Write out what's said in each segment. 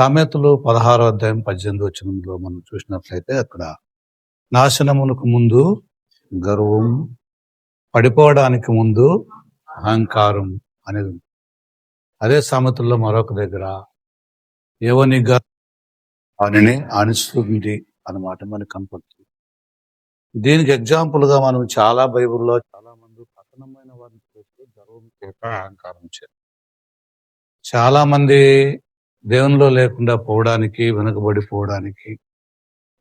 సామెతలు పదహారో అధ్యాయం పద్దెనిమిది వచ్చినందులో మనం చూసినట్లయితే అక్కడ నాశనమునకు ముందు గర్వం పడిపోవడానికి ముందు అహంకారం అనేది ఉంది. అదే సామెతల్లో మరొక దగ్గర ఎవనిగా వానిని అణిస్తుంది అన్నమాట మనకు కనపడుతుంది దీనికి ఎగ్జాంపుల్గా మనం చాలా బైబిల్లో చాలా మంది పతనమైన వారిని చూస్తూ గర్వం చేత అహంకారం చేత చాలా మంది దేవునిలో లేకుండా పోవడానికి వెనుకబడిపోవడానికి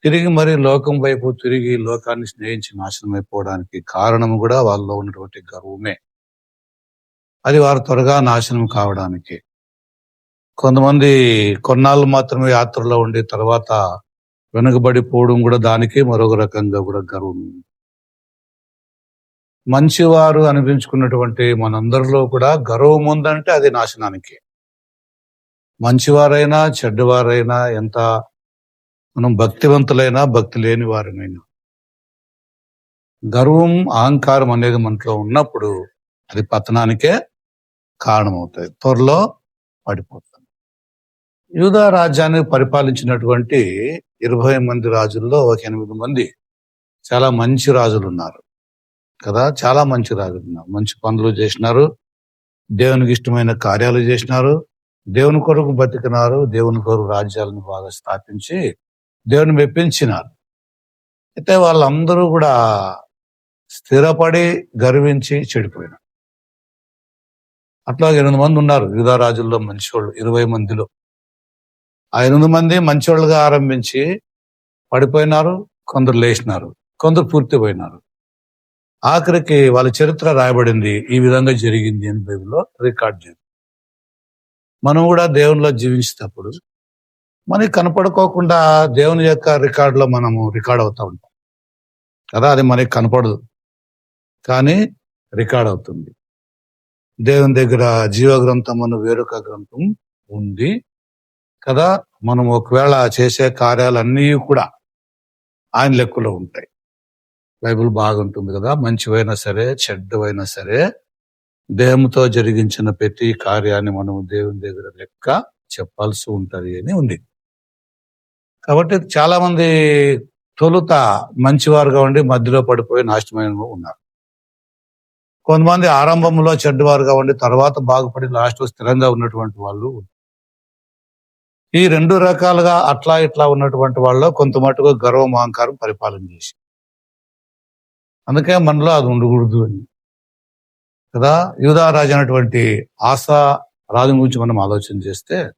తిరిగి మరి లోకం వైపు తిరిగి లోకాన్ని స్నేహించి నాశనం అయిపోవడానికి కారణం కూడా వాళ్ళలో ఉన్నటువంటి గర్వమే. అది వారు త్వరగా నాశనం కావడానికి. కొంతమంది కొన్నాళ్ళు మాత్రమే యాత్రలో ఉండి తర్వాత వెనుకబడిపోవడం కూడా దానికి మరొక రకంగా కూడా గర్వం. మంచివారు అనిపించుకున్నటువంటి మనందరిలో కూడా గర్వం ఉందంటే అది నాశనానికి. మంచివారైనా చెడ్డవారైనా ఎంత మనం భక్తివంతులైనా భక్తి లేని వారినైనా. గర్వం అహంకారం అనేది మనలో ఉన్నప్పుడు అది పతనానికే కారణమవుతాయి. త్వరలో పడిపోతుంది యూదా రాజ్యాన్ని పరిపాలించినటువంటి ఇరవై మంది రాజుల్లో ఒక ఎనిమిది మంది చాలా మంచి రాజులు ఉన్నారు కదా? చాలా మంచి రాజులు ఉన్నారు మంచి పనులు చేసినారు. దేవునికి ఇష్టమైన కార్యాలు చేసినారు. దేవుని కొరకు బతికినారు దేవుని కొరకు రాజ్యాలను బాగా స్థాపించి దేవుని మెప్పించినారు అయితే వాళ్ళందరూ కూడా స్థిరపడి గర్వించి చెడిపోయినారు. అట్లా ఎనిమిది మంది ఉన్నారు యూదా రాజుల్లో మంచివాళ్ళు ఇరవై మందిలో. ఆ ఎనిమిది మంది మంచివాళ్ళుగా ఆరంభించి పడిపోయినారు కొందరు లేచినారు కొందరు పూర్తిపోయినారు. ఆఖరికి వాళ్ళ చరిత్ర రాయబడింది ఈ విధంగా జరిగింది అని బైబిల్లో రికార్డ్ చేయండి మనం కూడా దేవునిలో జీవించేటప్పుడు మనకి కనపడుకోకుండా దేవుని యొక్క రికార్డులో మనము రికార్డ్ అవుతూ ఉంటాం. కదా అది మనకి కనపడదు. కానీ రికార్డ్ అవుతుంది. దేవుని దగ్గర జీవ గ్రంథం అన్న వేరొక గ్రంథం ఉంది. కదా మనం ఒకవేళ చేసే కార్యాలన్నీ కూడా ఆయన లెక్కలో ఉంటాయి. బైబుల్ బాగుంటుంది కదా మంచివైనా సరే చెడ్డవైనా సరే దేహంతో జరిగించిన ప్రతి కార్యాన్ని మనం దేవుని దగ్గర లెక్క చెప్పాల్సి ఉంటుంది అని ఉంది కాబట్టి చాలా మంది తొలుత మంచివారుగా ఉండి మధ్యలో పడిపోయి నాశనమైన ఉన్నారు. కొంతమంది ఆరంభంలో చెడ్డవారుగా ఉండి తర్వాత బాగుపడి లాస్ట్ స్థిరంగా ఉన్నటువంటి వాళ్ళు ఈ రెండు రకాలుగా అట్లా ఇట్లా ఉన్నటువంటి వాళ్ళు కొంత మటుకు గర్వం అహంకారం పరిపాలన చేసి అందుకే మనలో అది ఉండకూడదు అని. కదా? యూదారాజు అనేటువంటి ఆశ రాజు గురించి మనం ఆలోచన చేస్తే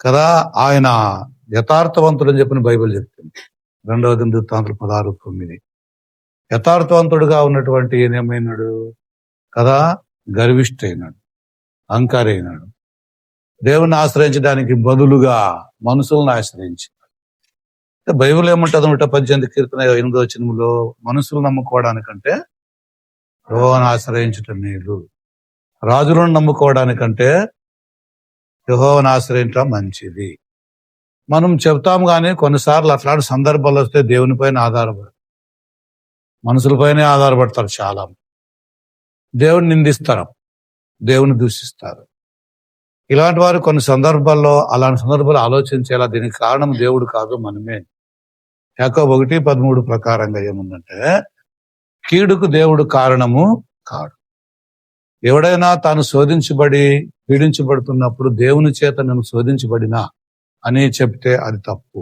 కదా? ఆయన యథార్థవంతుడు అని చెప్పిన బైబిల్ చెప్తుంది. రెండవ దిందుతాంతులు పదహారు తొమ్మిది. యథార్థవంతుడుగా ఉన్నటువంటి ఈయన ఏమైనాడు? కదా? గర్విష్ఠైనాడు అహంకారి అయినాడు దేవుని ఆశ్రయించడానికి బదులుగా మనుషులను ఆశ్రయించాడు బైబిల్ ఏమంటుంది? నూట పద్దెనిమిది కీర్తన ఎనిమిదో చిన్నములో మనుషులు నమ్ముకోవడానికంటే యెహోవాను ఆశ్రయించటం మేలు. రాజులను నమ్ముకోవడానికంటే యెహోవాను ఆశ్రయించడం మంచిది. మనం చెప్తాం కానీ కొన్నిసార్లు అట్లాంటి సందర్భాలు వస్తే దేవుని పైన ఆధారపడతారు మనుషులపైనే ఆధారపడతారు చాలా దేవుని నిందిస్తారు. దేవుని దూషిస్తారు. ఇలాంటి వారు కొన్ని సందర్భాల్లో అలాంటి సందర్భాలు ఆలోచించేలా దీనికి కారణం దేవుడు కాదు మనమే. యాకో ఒకటి పదమూడు ప్రకారంగా ఏముందంటే కీడుకు దేవుడు కారణము కాడు. ఎవడైనా తాను శోధించబడి పీడించబడుతున్నప్పుడు దేవుని చేత నేను శోధించబడినా అని చెప్తే అది తప్పు.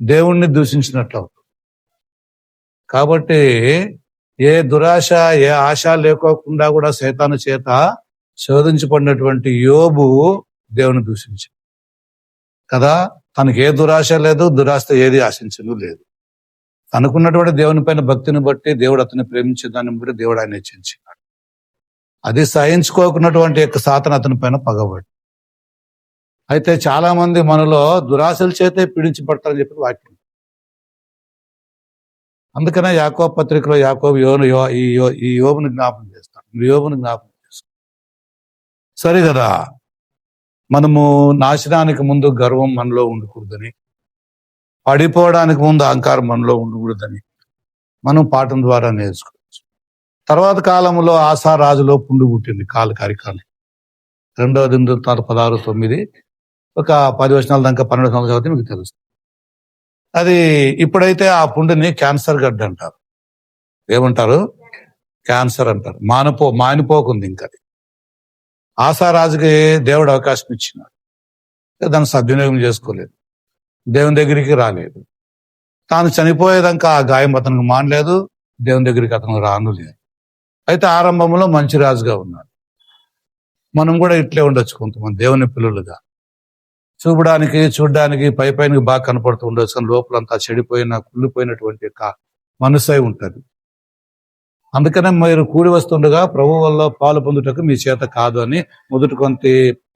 దేవుణ్ణి దూషించినట్లు అవుతుంది కాబట్టి ఏ దురాశ ఏ ఆశ లేకోకుండా కూడా సైతాను చేత శోధించబడినటువంటి యోబు దేవుని దూషించి కదా? తనకి ఏ దురాశ లేదు దురాశ ఏది ఆశించను లేదు. తనకున్నటువంటి దేవుని పైన భక్తిని బట్టి దేవుడు అతన్ని ప్రేమించే దాన్ని బట్టి దేవుడు ఆయన హెచ్చించినాడు. అది సహించుకోకున్నటువంటి యొక్క సాతన అతని పైన పగబడి. అయితే చాలా మంది మనలో దురాశల చేతే పీడించబడతారని చెప్పి వాక్యం. అందుకనే యాకో పత్రికలో యాకోబు యోను యో- ఈ యో- ఈ యోబుని జ్ఞాపకం చేస్తాడు. యోబుని జ్ఞాపకం చేస్తాడు. సరే కదా మనము నాశనానికి ముందు గర్వం మనలో ఉండకూడదని పడిపోవడానికి ముందు అహంకారం మనలో ఉండకూడదని మనం పాఠం ద్వారా నేర్చుకోవచ్చు. తర్వాత కాలంలో ఆశా రాజులో పుండు పుట్టింది కాలు కరికాలు రెండవ దిన పదహారు తొమ్మిది ఒక పది వచనాల దాకా పన్నెండు సంవత్సరాలు చదివితే మీకు తెలుస్తుంది. అది ఇప్పుడైతే ఆ పుండుని క్యాన్సర్ గడ్డ అంటారు. ఏమంటారు? క్యాన్సర్ అంటారు. మానిపో మానిపోకుంది ఇంకా అది. ఆశారాజుకి దేవుడు అవకాశం ఇచ్చినాడు. దాన్ని సద్వినియోగం చేసుకోలేదు. దేవుని దగ్గరికి రాలేదు. తాను చనిపోయేదాకా ఆ గాయం అతనికి మానలేదు దేవుని దగ్గరికి అతను రాను లేదు అయితే ఆరంభంలో మంచి రాజుగా ఉన్నాడు. మనం కూడా ఇట్లే ఉండొచ్చు కొంతమంది దేవుని పిల్లలుగా. చూపడానికి చూడడానికి పై పైన బాగా కనపడుతూ ఉండొచ్చు కానీ లోపలంతా చెడిపోయిన కుళ్ళిపోయినటువంటి ఒక మనసై ఉంటుంది. అందుకనే మీరు కూడి వస్తుండగా ప్రభు వల్ల పాలు పొందుటకు మీ చేత కాదు అని మొదటి కొంత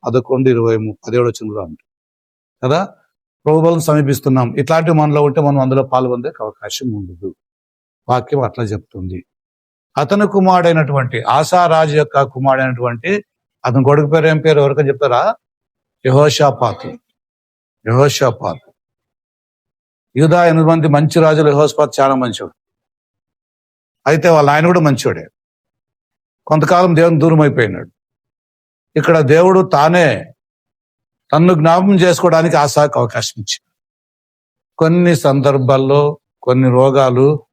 పదకొండు ఇరవై పదిహేడు వచ్చిందిలో అంటారు. కదా? ప్రభుబలం సమీపిస్తున్నాం. ఇట్లాంటి మనలో ఉంటే మనం అందులో పాల్గొందే అవకాశం ఉండదు. వాక్యం అట్లా చెప్తుంది. అతను కుమారుడైనటువంటి ఆశారాజు యొక్క కుమారుడైనటువంటి అతని కొడుకు పేరు ఏం పేరు? ఎవరికని చెప్తారా? యహోషాపాత్. యహోషాపాత్. యూదా ఎనిమిది మంది మంచి రాజులు యహోస్పాత్ చాలా మంచివాడు అయితే వాళ్ళ ఆయన కూడా మంచివాడే కొంతకాలం దేవుని దూరం అయిపోయినాడు. ఇక్కడ దేవుడు తానే తన్ను జ్ఞాపం చేసుకోవడానికి ఆశాకు అవకాశం ఇచ్చింది. కొన్ని సందర్భాల్లో కొన్ని రోగాలు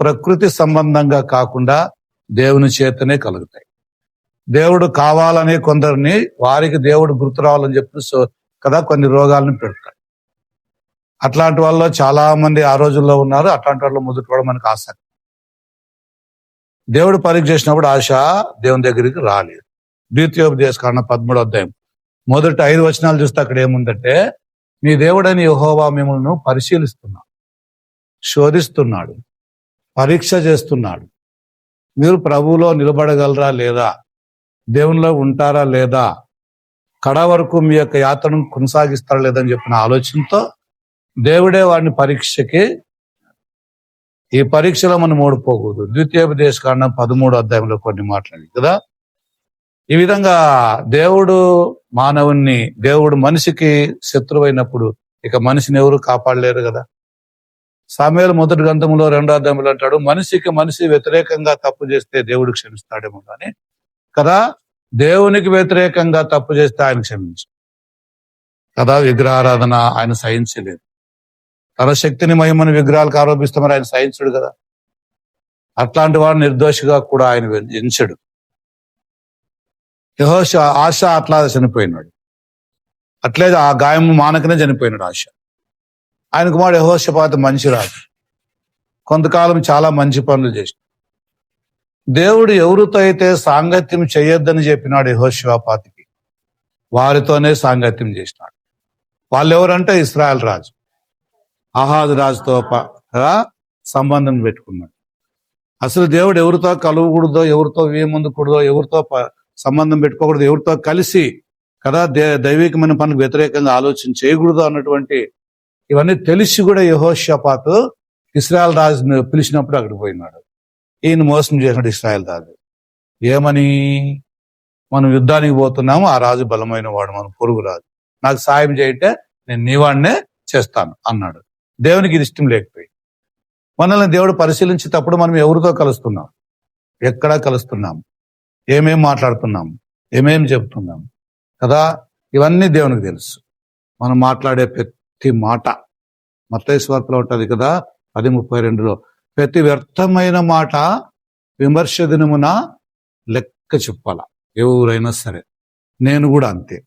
ప్రకృతి సంబంధంగా కాకుండా దేవుని చేతనే కలుగుతాయి. దేవుడు కావాలనే కొందరిని వారికి దేవుడు గుర్తు రావాలని చెప్పి సో కదా కొన్ని రోగాలను పెడతాడు. అట్లాంటి వాళ్ళు చాలా మంది ఆ రోజుల్లో ఉన్నారు. అట్లాంటి వాళ్ళు మొదటి మనకు ఆసక్తి దేవుడు పరీక్ష చేసినప్పుడు ఆశ దేవుని దగ్గరికి రాలేదు. ద్వితీయోపదేశ కారణం పదమూడు అధ్యాయం మొదటి ఐదు వచనాలు చూస్తే అక్కడ ఏముందంటే మీ దేవుడని యహోవా మిమ్మల్ని పరిశీలిస్తున్నాడు శోధిస్తున్నాడు పరీక్ష చేస్తున్నాడు. మీరు ప్రభువులో నిలబడగలరా లేదా? దేవునిలో ఉంటారా లేదా? కడ వరకు మీ యొక్క యాత్రను కొనసాగిస్తారా లేదని చెప్పిన ఆలోచనతో దేవుడే వాడిని పరీక్షకి ఈ పరీక్షలో మనం ఓడిపోకూడదు. ద్వితీయోపదేశ కారణం పదమూడు అధ్యాయంలో కొన్ని మాట్లాడి కదా. ఈ విధంగా దేవుడు మానవుణ్ణి దేవుడు మనిషికి శత్రువైనప్పుడు ఇక మనిషిని ఎవరు కాపాడలేరు కదా? సామేలు మొదటి గ్రంథంలో రెండో అధ్యాయంలో అంటాడు మనిషికి మనిషి వ్యతిరేకంగా తప్పు చేస్తే దేవుడు క్షమిస్తాడేమో కానీ కదా? దేవునికి వ్యతిరేకంగా తప్పు చేస్తే ఆయన క్షమించు కదా? విగ్రహారాధన ఆయన సహించలేదు. తన శక్తిని మహిమని విగ్రహాలకు ఆరోపిస్తామని ఆయన సహించడు కదా? అట్లాంటి వాడు నిర్దోషిగా కూడా ఆయన ఎంచడు. యహోష ఆశ అట్లా చనిపోయినాడు. అట్లే ఆ గాయం మానకనే చనిపోయినాడు ఆశ. ఆయన కుమారుడు యహోషపాత మంచి రాజు కొంతకాలం చాలా మంచి పనులు చేసి దేవుడు ఎవరితో అయితే సాంగత్యం చేయొద్దని చెప్పినాడు యహోశివాపాతికి వారితోనే సాంగత్యం చేసినాడు. వాళ్ళు ఎవరంటే ఇస్రాయల్ రాజు. ఆహాదు రాజుతో సంబంధం పెట్టుకున్నాడు. అసలు దేవుడు ఎవరితో కలవకూడదో ఎవరితో వేయముందుకూడదో ఎవరితో ప- సంబంధం పెట్టుకోకూడదు. ఎవరితో కలిసి కదా దే దైవికమైన పనులకు వ్యతిరేకంగా ఆలోచన చేయకూడదు అన్నటువంటి ఇవన్నీ తెలిసి కూడా యహోషపాత్ ఇస్రాయల్ రాజును పిలిచినప్పుడు అక్కడికి పోయినాడు. ఈయన మోసం చేసినాడు ఇస్రాయల్ రాజు. ఏమని? మనం యుద్ధానికి పోతున్నాము ఆ రాజు బలమైన వాడు మన పొరుగు రాజు. నాకు సాయం చేయటే నేను నీవాడినే చేస్తాను అన్నాడు. దేవునికి ఇది ఇష్టం లేకపోయి మనల్ని దేవుడు పరిశీలించేటప్పుడు మనం ఎవరితో కలుస్తున్నాం? ఎక్కడ కలుస్తున్నాం? ఏమేం మాట్లాడుతున్నాం? ఏమేం చెప్తున్నాం? కదా ఇవన్నీ దేవునికి తెలుసు. మనం మాట్లాడే ప్రతి మాట మత్తైస్వార్తలో ఉంటుంది కదా పది ముప్పై రెండులో. ప్రతి వ్యర్థమైన మాట విమర్శ దినమున లెక్క చెప్పాల. ఎవరైనా సరే. నేను కూడా అంతే.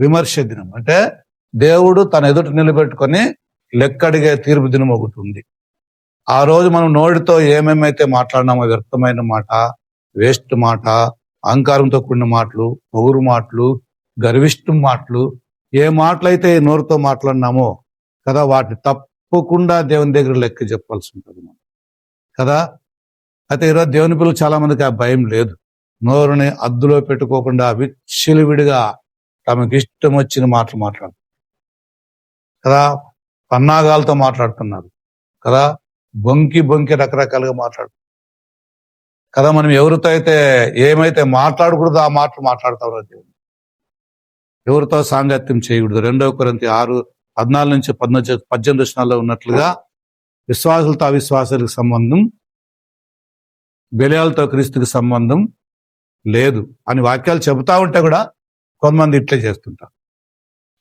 విమర్శ దినం. అంటే దేవుడు తన ఎదుట నిలబెట్టుకొని లెక్క అడిగే తీర్పు దినం ఒకటి ఉంది ఆ రోజు మనం నోటితో ఏమేమైతే మాట్లాడినామో వ్యర్థమైన మాట వేస్ట్ మాట అహంకారంతో కూడిన మాటలు పొగురు మాటలు గర్విష్టం మాటలు ఏ మాటలైతే నోరుతో మాట్లాడినామో కదా వాటిని తప్పకుండా దేవుని దగ్గర లెక్క చెప్పాల్సి ఉంటుంది మనం. కదా? అయితే ఈరోజు దేవుని పిల్లలు చాలా మందికి ఆ భయం లేదు. నోరుని అద్దులో పెట్టుకోకుండా విచ్చలివిడిగా తమకి ఇష్టం వచ్చిన మాటలు మాట్లాడు. కదా? పన్నాగాలతో మాట్లాడుతున్నారు. కదా? బొంకి బొంకి రకరకాలుగా మాట్లాడు. కదా మనం ఎవరితో అయితే ఏమైతే మాట్లాడకూడదు ఆ మాటలు మాట్లాడతారో దేవుడు. ఎవరితో సాంగత్యం చేయకూడదు. రెండవ కొరంతి ఆరు పద్నాలుగు నుంచి పద్నాలుగు పద్దెనిమిది వచనాల్లో ఉన్నట్లుగా విశ్వాసులతో అవిశ్వాసాలకు సంబంధం బెలయాలతో క్రీస్తుకి సంబంధం లేదు అని వాక్యాలు చెబుతా ఉంటే కూడా కొంతమంది ఇట్లే చేస్తుంటారు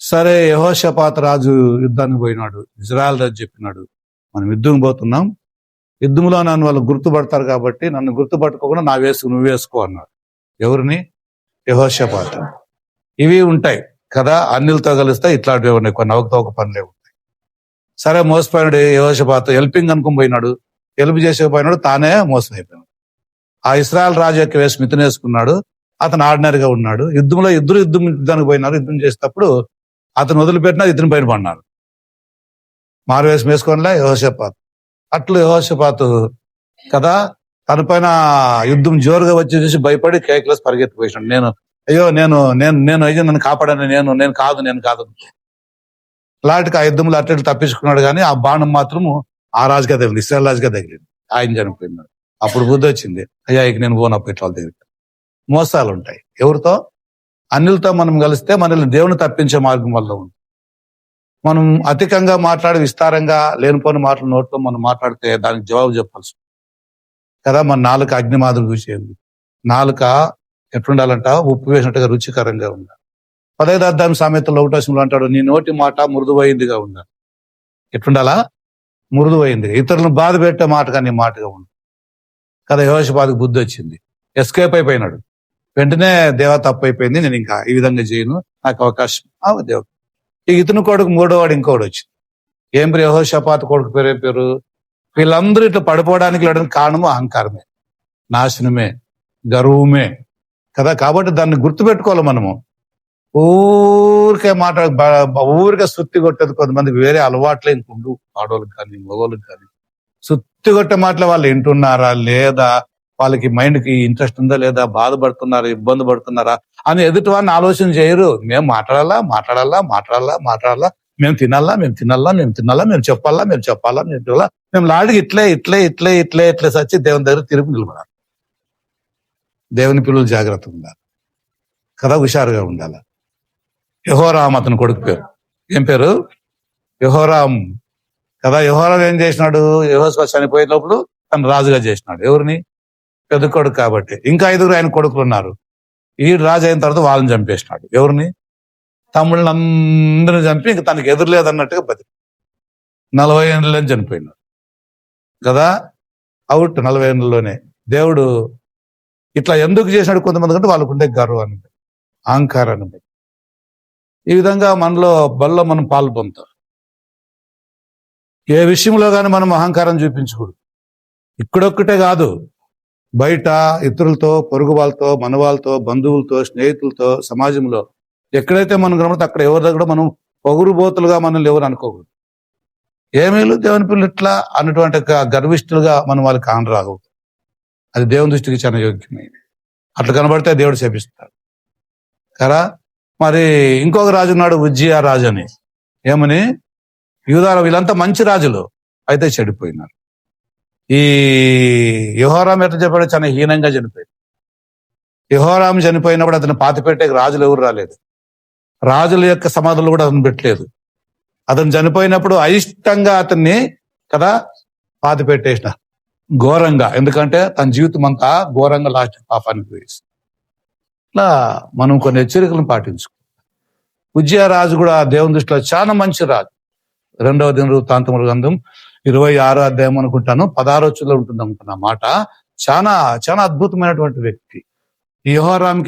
సరే యహోషపాత రాజు యుద్ధానికి పోయినాడు ఇజ్రాయల్ రాజు చెప్పినాడు మనం యుద్ధం పోతున్నాం యుద్ధంలో నన్ను వాళ్ళు గుర్తుపడతారు కాబట్టి నన్ను గుర్తుపట్టుకోకుండా నా వేసుకు నువ్వు వేసుకో అన్నాడు. ఎవరిని? యహోషపాత. ఇవి ఉంటాయి కదా అన్నిలతో కలిస్తే ఇట్లాంటివి ఉన్నాయి. కొన్ని అవకతవక పనులే ఉంటాయి. సరే మోసపోయినాడు యహోషపాత. హెల్పింగ్ అనుకుని పోయినాడు. హెల్ప్ చేసే పోయినాడు తానే మోసం అయిపోయినాడు ఆ ఇస్రాయల్ రాజు యొక్క వేసి మితిని వేసుకున్నాడు. అతను ఆర్డినరీగా ఉన్నాడు. యుద్ధంలో ఇద్దరు యుద్ధం యుద్ధానికి పోయినారు. యుద్ధం చేసేటప్పుడు అతను వదిలిపెట్టినా ఇతని పైన పడినారు వేసి వేసుకోనిలే యహోషపాత్. అట్లు యహోషపాతు కదా? తన పైన యుద్ధం జోరుగా వచ్చి చూసి భయపడి కేకలేసి పరిగెత్తిపోయినాడు. నేను అయ్యో నేను నేను నేను అయ్యో నన్ను కాపాడాను నేను నేను కాదు నేను కాదు. లాంటికి ఆ యుద్ధంలో అట్లా ఇట్లా తప్పించుకున్నాడు కానీ ఆ బాణం మాత్రము ఆ రాజుగా తగిలింది ఇస్రాయల్ రాజుగా తగిలింది. ఆయన చనిపోయినాడు. అప్పుడు బుద్ధి వచ్చింది అయ్యా ఇక నేను పోనప్పుడు ఇట్లా దగ్గర మోసాలు ఉంటాయి ఎవరితో? అన్నిలతో మనం కలిస్తే మనల్ని దేవుని తప్పించే మార్గం వల్ల ఉంది మనం అధికంగా మాట్లాడి విస్తారంగా లేనిపోని మాటలు నోట్లో మనం మాట్లాడితే దానికి జవాబు చెప్పాల్సి కదా మన నాలుక అగ్ని మాదిరి చూసేది. నాలుక ఎట్లుండాలంట? ఉప్పు వేసినట్టుగా రుచికరంగా ఉండాలి. పదహైదు అర్థం సామెతలో ఒకటోశంలో అంటాడు నీ నోటి మాట మృదువైందిగా ఉండాలి. ఎట్లుండాలా? మృదువైంది ఇతరులను బాధ పెట్టే మాటగా నీ మాటగా ఉంది కదా యోషపాదికి బుద్ధి వచ్చింది. ఎస్కేప్ అయిపోయినాడు. వెంటనే దేవ తప్పు అయిపోయింది. నేను ఇంకా ఈ విధంగా చేయను. నాకు అవకాశం. ఆ దేవ ఇతను కొడుకు మూడోవాడు ఇంకోటి వచ్చింది. ఏం పేరు? యహోషపాత కొడుకు పేరే పేరు? వీళ్ళందరూ ఇట్లా పడిపోవడానికి లేడానికి కారణము అహంకారమే నాశనమే గర్వమే కదా? కాబట్టి దాన్ని గుర్తుపెట్టుకోవాలి మనము. ఊరికే మాట ఊరికే సుత్తి కొట్టేది కొంతమంది వేరే అలవాట్లే ఇంకుండు ఆడవాళ్ళకి కానీ మగవాళ్ళకి కానీ. సుత్తి కొట్టే మాటలు వాళ్ళు వింటున్నారా? లేదా? వాళ్ళకి మైండ్కి ఇంట్రెస్ట్ ఉందా లేదా బాధపడుతున్నారా ఇబ్బంది పడుతున్నారా అని ఎదుటి వాడిని ఆలోచన చేయరు. మేము మాట్లాడాలా మాట్లాడాలా మాట్లాడాలా మాట్లాడాలా. మేము తినాలా మేము తినాలా మేము తినాలా మేము చెప్పాలా మేము చెప్పాలా మేము చెప్పాలా. మేము లాడికి ఇట్లే ఇట్లే ఇట్లే ఇట్లే ఇట్లే సచ్చి దేవుని దగ్గర తిరుగు నిలబడాలి. దేవుని పిల్లలు జాగ్రత్త ఉండాలి. కదా హుషారుగా ఉండాలి. యహోరామ్ అతని కొడుకు పేరు. ఏం పేరు? యహోరామ్. కదా యహోరామ్ ఏం చేసినాడు? యహోస్వ చనిపోయేటప్పుడు తను రాజుగా చేసినాడు. ఎవరిని? పెద్ద కొడుకు కాబట్టి. ఇంకా ఐదుగురు ఆయన కొడుకులు ఉన్నారు. ఈ రాజు అయిన తర్వాత వాళ్ళని చంపేసినాడు. ఎవరిని? తమ్ముళ్ళని అందరిని చంపి ఇంక తనకి ఎదురులేదన్నట్టుగా బతి నలభై ఏళ్ళని చనిపోయినాడు. కదా? అవుట్ నలభై ఏళ్ళలోనే. దేవుడు ఇట్లా ఎందుకు చేసినాడు కొంతమంది కంటే వాళ్ళకు ఉండే గర్వాన్ని అహంకారాన్ని బట్టి ఈ విధంగా మనలో బల్లో మనం పాలు పొందుతాం. ఏ విషయంలో కానీ మనం అహంకారం చూపించకూడదు. ఇక్కడొక్కటే కాదు. బయట ఇతరులతో పొరుగు వాళ్ళతో మన వాళ్ళతో బంధువులతో స్నేహితులతో సమాజంలో ఎక్కడైతే మనం కనబడితే అక్కడ ఎవరి దగ్గర మనం పొగురుబోతులుగా మనల్ని ఎవరు అనుకోకూడదు. ఏమేలు దేవుని పిల్లలు ఇట్లా అన్నటువంటి గర్విష్ఠులుగా మనం వాళ్ళకి కానరాగు. అది దేవుని దృష్టికి చాలా యోగ్యమైనది. అట్లా కనబడితే దేవుడు శపిస్తాడు. కదా? మరి ఇంకొక రాజు ఉన్నాడు ఉజ్జియా రాజు అని. ఏమని? యూదాల వీళ్ళంతా మంచి రాజులు. అయితే చెడిపోయినారు. ఈ యహోరాం ఎట్లా చెప్పాడు చాలా హీనంగా చనిపోయింది యహోరాం చనిపోయినప్పుడు అతను పాతిపెట్టే రాజులు ఎవరు రాలేదు. రాజుల యొక్క సమాధులు కూడా అతను పెట్టలేదు. అతను చనిపోయినప్పుడు అయిష్టంగా అతన్ని కదా పాతి పెట్టేసిన ఘోరంగా. ఎందుకంటే తన జీవితం అంతా ఘోరంగా లాస్ట్ పాపానికి వేసి ఇట్లా మనం కొన్ని హెచ్చరికలను పాటించుకో ఉజ్జయ రాజు కూడా దేవుని దృష్టిలో చాలా మంచి రాజు. రెండవ దిన వృత్తాంతముల గ్రంథం ఇరవై ఆరో అధ్యాయం అనుకుంటాను. పదహారొచ్చులో ఉంటుంది అనుకున్న మాట. చాలా చాలా అద్భుతమైనటువంటి వ్యక్తి. ఈ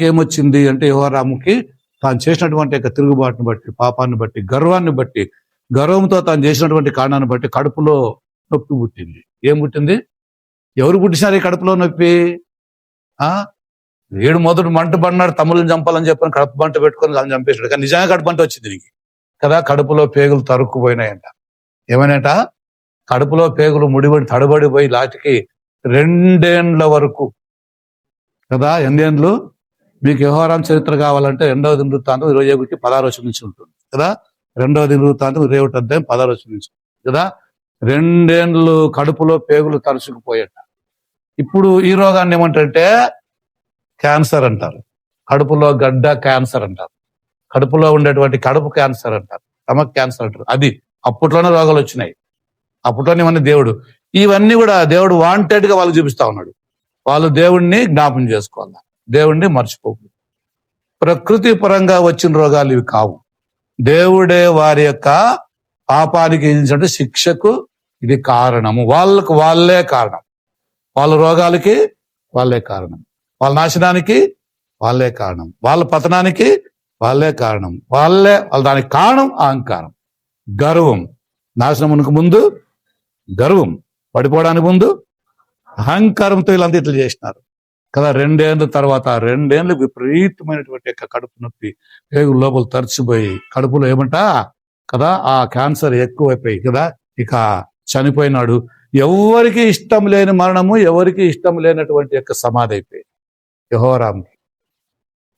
ఏమొచ్చింది అంటే యహోరాముకి తాను చేసినటువంటి యొక్క తిరుగుబాటును బట్టి పాపాన్ని బట్టి గర్వాన్ని బట్టి గర్వంతో తాను చేసినటువంటి కారణాన్ని బట్టి కడుపులో నొప్పి పుట్టింది. ఏం పుట్టింది? ఎవరు పుట్టినారు ఈ కడుపులో నొప్పి? ఆ? ఏడు మొదటి మంట పడినాడు తమ్ముళ్ళని చంపాలని చెప్పని కడుపు మంట పెట్టుకొని వాళ్ళని చంపేశాడు. కానీ నిజంగా కడుపు మంట వచ్చింది నీకు. కదా కడుపులో పేగులు తరుక్కుపోయినాయంట. ఏమైనాట? కడుపులో పేగులు ముడిబడి తడబడిపోయి లాటికి రెండేండ్ల వరకు. కదా ఎన్నేండ్లు? మీకు వ్యవహారం చరిత్ర కావాలంటే రెండవ దిన వృత్తాంతం ఇరవై ఒకటి పదహారు వచ్చిన నుంచి ఉంటుంది. కదా రెండవ దిన వృత్తాంతం ఇరవై ఒకటి అధ్యాయం పదహారు వచ్చిన నుంచి. కదా రెండేండ్లు కడుపులో పేగులు తరుచుకుపోయేట ఇప్పుడు ఈ రోగాన్ని ఏమంటే క్యాన్సర్ అంటారు. కడుపులో గడ్డ క్యాన్సర్ అంటారు. కడుపులో ఉండేటువంటి కడుపు క్యాన్సర్ అంటారు. స్టమక్ క్యాన్సర్ అంటారు. అది అప్పట్లోనే రోగాలు వచ్చినాయి. అప్పట్లోనే ఇవన్నీ దేవుడు. ఇవన్నీ కూడా దేవుడు వాంటెడ్గా వాళ్ళు చూపిస్తా ఉన్నాడు. వాళ్ళు దేవుణ్ణి జ్ఞాపం చేసుకోవాలి? దేవుణ్ణి మర్చిపోకూడదు. ప్రకృతి పరంగా వచ్చిన రోగాలు ఇవి కావు. దేవుడే వారి యొక్క పాపానికి విధించినట్టు శిక్షకు ఇది కారణము. వాళ్ళకు వాళ్ళే కారణం. వాళ్ళ రోగాలకి వాళ్ళే కారణం. వాళ్ళ నాశనానికి వాళ్ళే కారణం. వాళ్ళ పతనానికి వాళ్ళే కారణం. వాళ్ళే వాళ్ళ దానికి కారణం అహంకారం. గర్వం. నాశనమునకు ముందు గర్వం. పడిపోవడానికి ముందు అహంకారంతో వీళ్ళంతా ఇట్లా చేసినారు. కదా రెండేళ్ళ తర్వాత రెండేళ్ళు విపరీతమైనటువంటి యొక్క కడుపు నొప్పి పేగు లోపల తరచిపోయి కడుపులో ఏమంట? కదా ఆ క్యాన్సర్ ఎక్కువైపోయి కదా ఇక చనిపోయినాడు. ఎవరికి ఇష్టం లేని మరణము ఎవరికి ఇష్టం లేనటువంటి యొక్క సమాధి అయిపోయి యహోరాంకి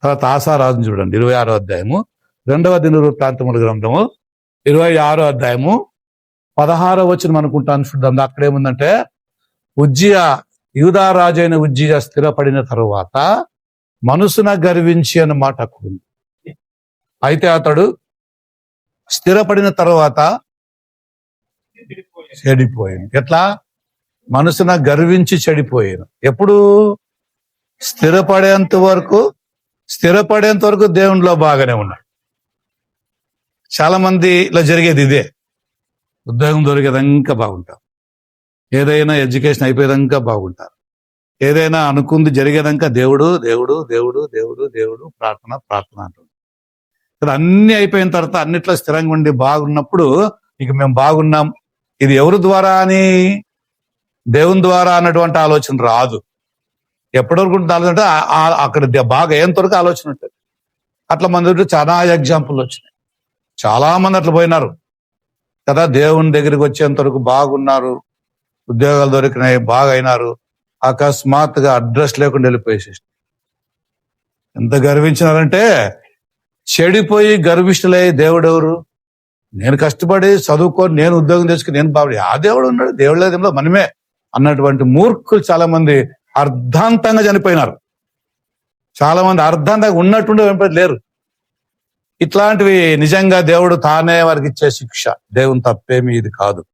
తర్వాత ఆశారాజును చూడండి ఇరవై ఆరో అధ్యాయము రెండవ దినవృత్తాంతముల గ్రంథము ఇరవై ఆరో అధ్యాయము పదహారో వచ్చిన అనుకుంటాను చూద్దాం. అక్కడేముందంటే ఉజ్జియా యూదా రాజైన ఉజ్జియా స్థిరపడిన తరువాత మనసున గర్వించి అన్న మాట అక్కడ అయితే అతడు స్థిరపడిన తర్వాత చెడిపోయాను ఎట్లా? మనసున గర్వించి చెడిపోయాను ఎప్పుడు? స్థిరపడేంత వరకు స్థిరపడేంత వరకు దేవునిలో బాగానే ఉన్నాడు. చాలా మందిలో జరిగేది ఇదే. ఉద్యోగం దొరికేదంకా బాగుంటారు ఏదైనా ఎడ్యుకేషన్ అయిపోయేదంకా బాగుంటారు. ఏదైనా అనుకుంది జరిగేదాకా దేవుడు దేవుడు దేవుడు దేవుడు దేవుడు ప్రార్థన ప్రార్థన అంటుంది కదా అన్ని అయిపోయిన తర్వాత అన్నిట్లో స్థిరంగా ఉండి బాగున్నప్పుడు ఇక మేము బాగున్నాం. ఇది ఎవరి ద్వారా అని? దేవుని ద్వారా అన్నటువంటి ఆలోచన రాదు. ఎప్పటి వరకు ఉంటుంది అంటే అక్కడ బాగా అయ్యేంత ఆలోచన ఉంటుంది. అట్లా మన దగ్గర చాలా ఎగ్జాంపుల్ వచ్చినాయి. చాలా మంది అట్లా పోయినారు. కదా దేవుని దగ్గరికి వచ్చేంత వరకు బాగున్నారు. ఉద్యోగాలు దొరికినాయి బాగా అయినారు అకస్మాత్తుగా అడ్రస్ లేకుండా వెళ్ళిపోయేసి ఎంత గర్వించినారంటే చెడిపోయి గర్విష్ఠులై దేవుడు ఎవరు నేను కష్టపడి చదువుకొని నేను ఉద్యోగం తెచ్చుకుని నేను బాబు ఆ దేవుడు ఉన్నాడు. దేవుడు లేదు మనమే అన్నటువంటి మూర్ఖులు చాలా మంది అర్ధాంతంగా చనిపోయినారు. చాలా మంది అర్ధాంతంగా ఉన్నట్టుండే చనిపోయి లేరు. ఇట్లాంటివి నిజంగా దేవుడు తానే వారికి ఇచ్చే శిక్ష. దేవుని తప్పేమి ఇది కాదు.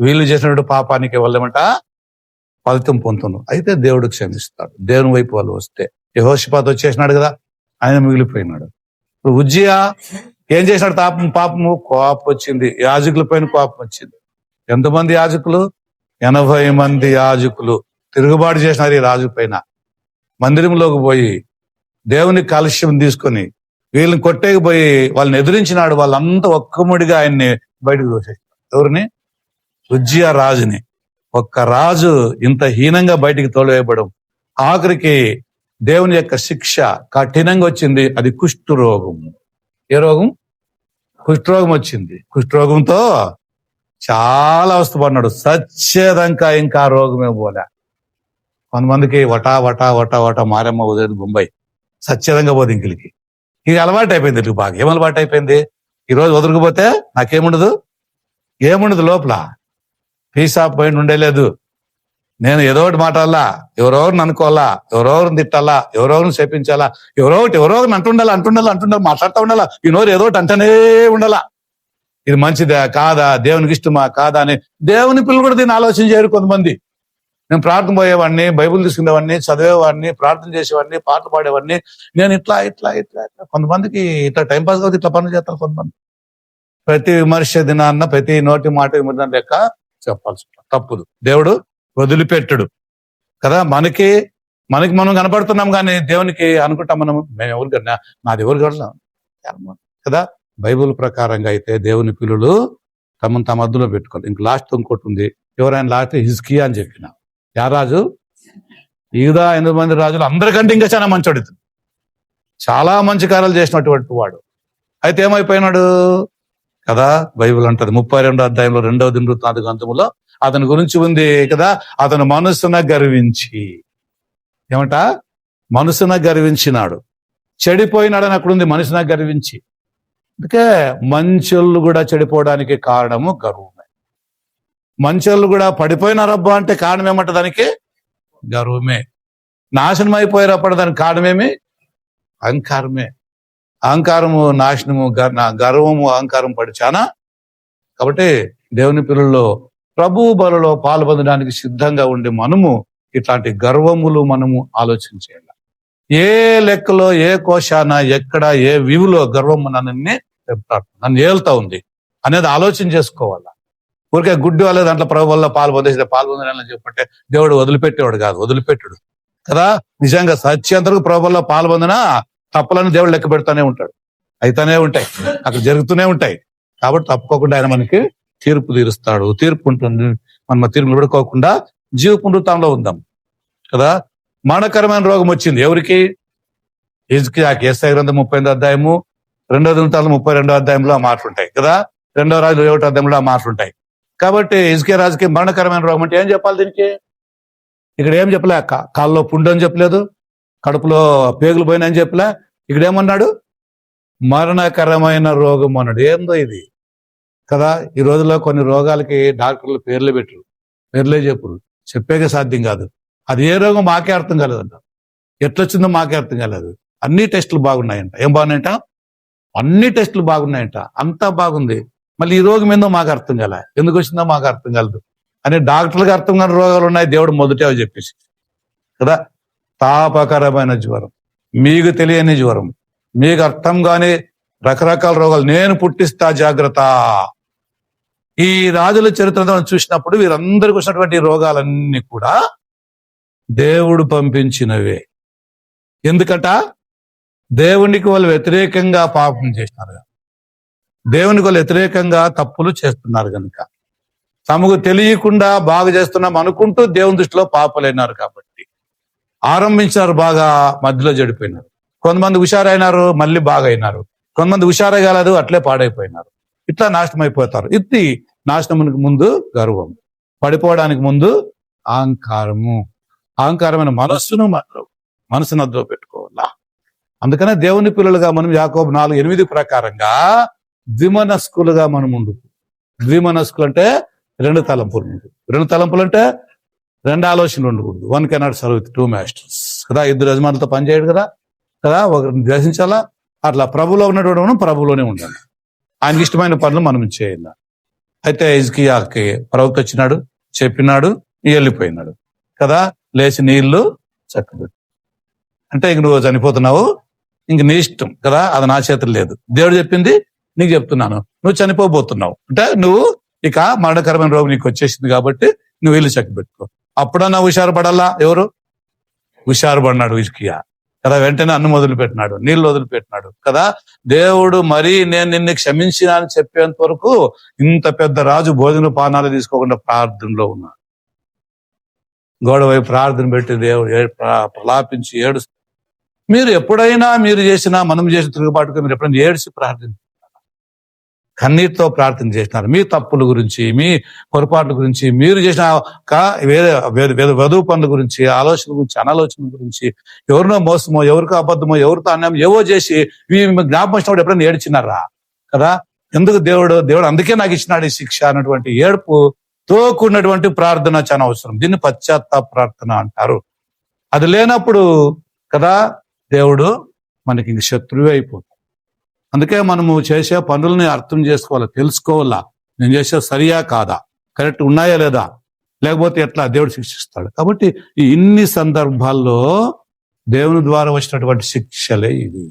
వీళ్ళు చేసినటువంటి పాపానికి వాళ్ళేమంట ఫలితం పొందుతున్నారు. అయితే దేవుడు క్షమిస్తాడు. దేవుని వైపు వాళ్ళు వస్తే. యహోషిపాత్ వచ్చేసినాడు కదా ఆయన మిగిలిపోయినాడు. ఇప్పుడు ఉజ్జియా ఏం చేసినాడు? తాపం పాపము కోపం వచ్చింది. యాజకుల పైన కోపం వచ్చింది. ఎంతమంది యాజకులు? ఎనభై మంది యాజకులు. తిరుగుబాటు చేసినారు ఈ రాజు పైన. మందిరంలోకి పోయి దేవుని కాలుష్యం తీసుకొని వీళ్ళని కొట్టేకపోయి వాళ్ళని ఎదిరించినాడు వాళ్ళంతా ఒక్కముడిగా ఆయన్ని బయటకు తోసేసారు ఎవరిని? ఉజ్జియా రాజుని. ఒక్క రాజు ఇంత హీనంగా బయటికి తోలివేయబడం ఆఖరికి దేవుని యొక్క శిక్ష కఠినంగా వచ్చింది. అది కుష్ఠు రోగం. ఏ రోగం? కుష్ఠరోగం వచ్చింది. కుష్ఠరోగంతో చాలా అవస్థపడినాడు సచ్చేదంకా ఇంకా ఆ రోగమే పోలే. కొంతమందికి వటా వటా వటా వటా మారమ్మ వదిలేదు బొంబాయి. సచ్చేదంగా పోదు ఇంకిలికి ఇది అలవాటు అయిపోయింది వీళ్ళకి బాగా. ఏం అలవాటు అయిపోయింది? ఈ రోజు వదలకపోతే నాకేముండదు? ఏముండదు లోపల? పీస్ ఆఫ్ మైండ్ ఉండేలేదు. నేను ఏదో ఒకటి మాట్లాడాలా? ఎవరెవరిని అనుకోవాలా? ఎవరెవరిని తిట్టాలా? ఎవరెవరిని శపించాలా? ఎవరో ఒకటి ఎవరో ఒకరిని అంటుండాలి? అంటుండాలి? అంటుండాలి? మాట్లాడుతూ ఉండాలా? ఈ నోరు ఏదో ఒకటి అంటనే ఉండాలా? ఇది మంచిదా? కాదా? దేవునికి ఇష్టమా? కాదా? అని దేవుని పిల్లలు కూడా దీన్ని ఆలోచన చేయరు కొంతమంది. నేను ప్రార్థన పోయేవాడిని బైబుల్ తీసుకునేవాడిని చదివేవాడిని ప్రార్థన చేసేవాడిని పాటలు పాడేవాడిని. నేను ఇట్లా ఇట్లా ఇట్లా ఇట్లా. కొంతమందికి ఇట్లా టైం పాస్ కాదు ఇట్లా పనులు చేస్తారు కొంతమంది. ప్రతి విమర్శ దినాన్న ప్రతి నోటి మాట విమర్శన లెక్క చెప్పాల్సి తప్పుదు. దేవుడు వదిలిపెట్టడు. కదా మనకి మనకి మనం కనపడుతున్నాం కానీ దేవునికి అనుకుంటాం మనం మేము ఎవరు కన్నా నాది ఎవరు కన్నా కదా బైబిల్ ప్రకారంగా అయితే దేవుని పిల్లలు తమను తమ అద్దులో పెట్టుకోవాలి. ఇంక లాస్ట్ ఇంకోటి ఉంది. ఎవరైనా లాస్ట్ హిజ్కియా అని చెప్పిన. యా రాజు? ఈదా ఎనిమిది మంది రాజులు అందరికంటే ఇంకా చాలా మంచోడు ఇతను. చాలా మంచి కార్యాలు చేసినటువంటి వాడు. అయితే ఏమైపోయినాడు? కదా బైబిల్ అంటది ముప్పై రెండో అధ్యాయంలో రెండవ దినవృత్తాంత గ్రంథములో అతని గురించి ఉంది కదా అతను మనసున గర్వించి. ఏమంట? మనసున గర్వించినాడు. చెడిపోయినాడని అక్కడ ఉంది మనసున గర్వించి. అందుకే మంచోళ్ళు కూడా చెడిపోవడానికి కారణము గర్వం. మంచోళ్ళు కూడా పడిపోయినారబ్బా అంటే కారణం ఏమంట దానికి గర్వమే. నాశనం అయిపోయారప్పుడు దానికి కారణమేమి అహంకారమే. అహంకారము నాశనము గర్వము అహంకారం పడిచానా కాబట్టి దేవుని పిల్లల్లో ప్రభు బలలో పాల్పొందడానికి సిద్ధంగా ఉండే మనము ఇట్లాంటి గర్వములు మనము ఆలోచన చేయాలి. ఏ లెక్కలో ఏ కోశాన ఎక్కడ ఏ వ్యూలో గర్వం నన్ను నన్ను ఏలుతా ఉంది అనేది ఆలోచన చేసుకోవాలా. ఊరికే గుడ్డి వాళ్ళే దాంట్లో ప్రభువల్లో పాలు పొందేసి పాలు పొందడం చెప్పంటే దేవుడు వదిలిపెట్టేవాడు కాదు వదిలిపెట్టాడు. కదా? నిజంగా సత్యంతరకు ప్రభువల్లో పాలు పొందినా తప్పులను దేవుడు లెక్క పెడతానే ఉంటాడు. అయితేనే ఉంటాయి. అక్కడ జరుగుతూనే ఉంటాయి. కాబట్టి తప్పుకోకుండా ఆయన మనకి తీర్పు తీరుస్తాడు. తీర్పు ఉంటుంది. మనం తీర్పు నిలబడుకోకుండా జీవ పునరుతంలో ఉందాం. కదా? మరణకరమైన రోగం వచ్చింది. ఎవరికి? ఇజ్కి ఆ గ్రంథం ముప్పై ఎనిమిది అధ్యాయము రెండో దినతాలు ముప్పై రెండో అధ్యాయంలో ఆ మాటలు ఉంటాయి కదా? రెండో రాజు ఇరవై ఒకటో అధ్యాయంలో ఆ మాటలు ఉంటాయి కాబట్టి ఎస్కే రాజుకి మరణకరమైన రోగం అంటే ఏం చెప్పాలి దీనికి? ఇక్కడ ఏం చెప్పలే? కా- కాల్లో పుండు అని చెప్పలేదు కడుపులో పేగులు పోయినా అని చెప్పలే. ఇక్కడ ఏమన్నాడు? మరణకరమైన రోగం అన్నాడు. ఏందో ఇది? కదా ఈ రోజుల్లో కొన్ని రోగాలకి డాక్టర్లు పేర్లు పెట్టరు పేర్లే చెప్పురు. చెప్పేకే సాధ్యం కాదు. అది ఏ రోగం మాకే అర్థం కాలేదంట. ఎట్లొచ్చిందో మాకే అర్థం కాలేదు. అన్ని టెస్టులు బాగున్నాయంట. ఏం బాగున్నాయంట? అన్ని టెస్టులు బాగున్నాయంట. అంతా బాగుంది. మళ్ళీ ఈ రోగం ఏందో మాకు అర్థం కాలే. ఎందుకు వచ్చిందో మాకు అర్థం కలదు. అని డాక్టర్లకు అర్థం కాని రోగాలు ఉన్నాయి. దేవుడు మొదటే అవి చెప్పేసి. కదా? తాపకరమైన జ్వరం. మీకు తెలియని జ్వరం. మీకు అర్థం కాని రకరకాల రోగాలు. నేను పుట్టిస్తా జాగ్రత్త. ఈ రాజుల చరిత్ర చూసినప్పుడు వీరందరికి వచ్చినటువంటి రోగాలన్నీ కూడా దేవుడు పంపించినవే. ఎందుకట? దేవునికి వాళ్ళు వ్యతిరేకంగా పాపం చేసినారు. దేవునికి వ్యతిరేకంగా తప్పులు చేస్తున్నారు కనుక తమకు తెలియకుండా బాగా చేస్తున్నాం అనుకుంటూ దేవుని దృష్టిలో పాపలైనారు కాబట్టి. ఆరంభించినారు బాగా మధ్యలో చెడిపోయినారు. కొంతమంది హుషారైనారు మళ్ళీ బాగా అయినారు కొంతమంది హుషారే కాలేదు అట్లే పాడైపోయినారు. ఇట్లా నాశనం అయిపోతారు ఇది నాశనమునికి ముందు గర్వం. పడిపోవడానికి ముందు అహంకారము అహంకారమైన మనస్సును మాత్రం మనసును అద్దో పెట్టుకోవాలా అందుకనే దేవుని పిల్లలుగా మనం యాకోబు నాలుగు ఎనిమిది ప్రకారంగా ద్విమనస్కులుగా మనం ఉండు ద్విమనస్కులు అంటే రెండు తలంపులు ఉండు రెండు తలంపులు అంటే రెండు ఆలోచనలు ఉండకూడదు one cannot serve with two masters కదా ఇద్దరు యజమానులతో పనిచేయడు కదా. కదా ఒకరిని ద్వేషించాలా? అట్లా ప్రభులో ఉన్నటువంటి మనం ప్రభులోనే ఉండాలి. ఆయనకి ఇష్టమైన పనులు మనం చేయాలి. అయితే ఇజ్కియాకి ప్రవక్త వచ్చినాడు చెప్పినాడు వెళ్ళిపోయినాడు కదా లేచి నీళ్ళు చక్కబెట్టు. అంటే ఇంక నువ్వు చనిపోతున్నావు ఇంక నీ ఇష్టం కదా అది నా చేతులు లేదు. దేవుడు చెప్పింది నీకు చెప్తున్నాను. నువ్వు చనిపోబోతున్నావు. అంటే నువ్వు ఇక మరణకరమైన రోగం నీకు వచ్చేసింది కాబట్టి నువ్వు ఇల్లు చక్కబెట్టుకో అప్పుడన్నా హుషారు పడాలా ఎవరు? హుషారు పడినాడు ఇస్కియా కదా వెంటనే అన్ను వదిలిపెట్టినాడు నీళ్ళు వదిలిపెట్టినాడు. కదా దేవుడు మరీ నేను నిన్ను క్షమించిన అని చెప్పేంత వరకు ఇంత పెద్ద రాజు భోజన పానాలు తీసుకోకుండా ప్రార్థనలో ఉన్నాడు. గోడవై ప్రార్థన పెట్టి దేవుడు ప్రలాపించి ఏడు మీరు ఎప్పుడైనా మీరు చేసినా మనం చేసిన తిరుగుబాటుగా మీరు ఎప్పుడైనా ఏడ్చి ప్రార్థన కన్నీటితో ప్రార్థన చేసినారు. మీ తప్పుల గురించి మీ పొరపాట్ల గురించి మీరు చేసిన వేరే వధువు పనుల గురించి ఆలోచన గురించి అనాలోచన గురించి ఎవరినో మోసమో ఎవరికో అబద్ధమో ఎవరితో అన్యాయం ఏవో చేసి ఇవి జ్ఞాపకం వచ్చినప్పుడు ఎప్పుడైనా ఏడ్చినారా? కదా? ఎందుకు దేవుడు దేవుడు అందుకే నాకు ఇచ్చినాడు ఈ శిక్ష అన్నటువంటి ఏడుపు తోకున్నటువంటి ప్రార్థన చాలా అవసరం. దీన్ని పశ్చాత్తాప ప్రార్థన అంటారు. అది లేనప్పుడు కదా దేవుడు మనకి ఇంక శత్రువే అయిపోతుంది అందుకే మనము చేసే పనుల్ని అర్థం చేసుకోవాలి తెలుసుకోవాలా? నేను చేసే సరియా కాదా? కరెక్ట్ ఉన్నాయా లేదా? లేకపోతే ఎట్లా? దేవుడు శిక్షిస్తాడు. కాబట్టి ఈ ఇన్ని సందర్భాల్లో దేవుని ద్వారా వచ్చినటువంటి శిక్షలే ఇవి.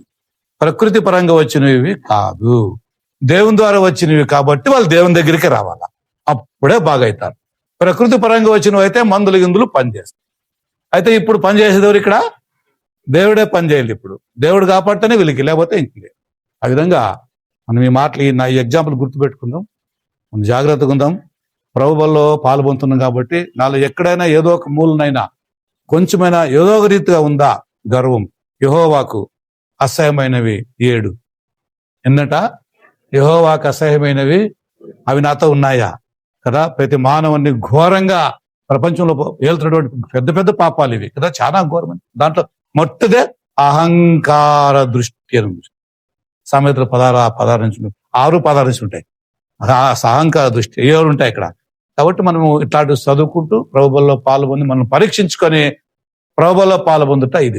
ప్రకృతి పరంగా వచ్చినవి కాదు. దేవుని ద్వారా వచ్చినవి కాబట్టి వాళ్ళు దేవుని దగ్గరికి రావాలా? అప్పుడే బాగవుతారు ప్రకృతి పరంగా వచ్చినవి అయితే మందులు గిందులు పనిచేస్తాయి. అయితే ఇప్పుడు పని చేసేదెవరు ఇక్కడ? దేవుడే పని చేయాలి ఇప్పుడు. దేవుడు కాపాడితేనే వీళ్ళకి లేకపోతే ఇంక లేదు. ఆ విధంగా మనం ఈ మాటలు ఈ నా ఈ ఎగ్జాంపుల్ గుర్తుపెట్టుకుందాం. మనం జాగ్రత్తగా ఉందాం. ప్రభుబల్లో పాల్పొందుతున్నాం కాబట్టి నాలో ఎక్కడైనా ఏదో ఒక మూలనైనా కొంచెమైనా ఏదో ఒక రీతిగా ఉందా గర్వం. యహోవాకు అసహ్యమైనవి ఏడు. ఎన్నట? యహోవాకు అసహ్యమైనవి అవి నాతో ఉన్నాయా? కదా? ప్రతి మానవుని ఘోరంగా ప్రపంచంలో ఏళ్తున్నటువంటి పెద్ద పెద్ద పాపాలు ఇవి. కదా? చాలా ఘోరమైన దాంట్లో మొట్టదే అహంకార దృష్టి అని సామెతలు పదహారు పదహారు నుంచి ఆరు పదహారు నుంచి ఉంటాయి. సహంకార దృష్టి ఏడు ఉంటాయి ఇక్కడ? కాబట్టి మనము ఇట్లాంటి చదువుకుంటూ ప్రభుబల్లో పాల్గొని మనం పరీక్షించుకొని ప్రభుబల్లో పాల్గొందుట ఇది.